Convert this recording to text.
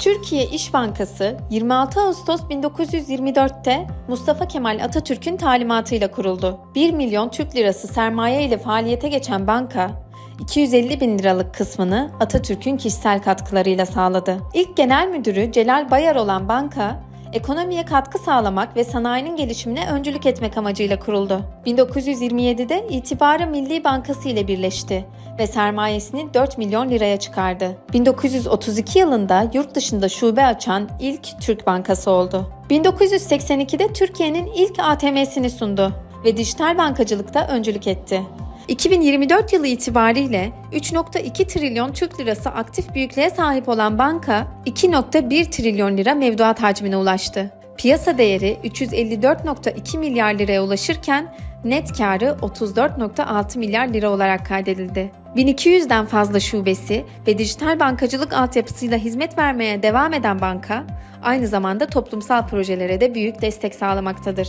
Türkiye İş Bankası 26 Ağustos 1924'te Mustafa Kemal Atatürk'ün talimatıyla kuruldu. 1 milyon Türk lirası sermaye ile faaliyete geçen banka, 250 bin liralık kısmını Atatürk'ün kişisel katkılarıyla sağladı. İlk genel müdürü Celal Bayar olan banka, ekonomiye katkı sağlamak ve sanayinin gelişimine öncülük etmek amacıyla kuruldu. 1927'de İtibarı Milli Bankası ile birleşti ve sermayesini 4 milyon liraya çıkardı. 1932 yılında yurt dışında şube açan ilk Türk bankası oldu. 1982'de Türkiye'nin ilk ATM'sini sundu ve dijital bankacılıkta öncülük etti. 2024 yılı itibariyle 3.2 trilyon Türk lirası aktif büyüklüğe sahip olan banka 2.1 trilyon lira mevduat hacmine ulaştı. Piyasa değeri 354.2 milyar liraya ulaşırken net karı 34.6 milyar lira olarak kaydedildi. 1200'den fazla şubesi ve dijital bankacılık altyapısıyla hizmet vermeye devam eden banka, aynı zamanda toplumsal projelere de büyük destek sağlamaktadır.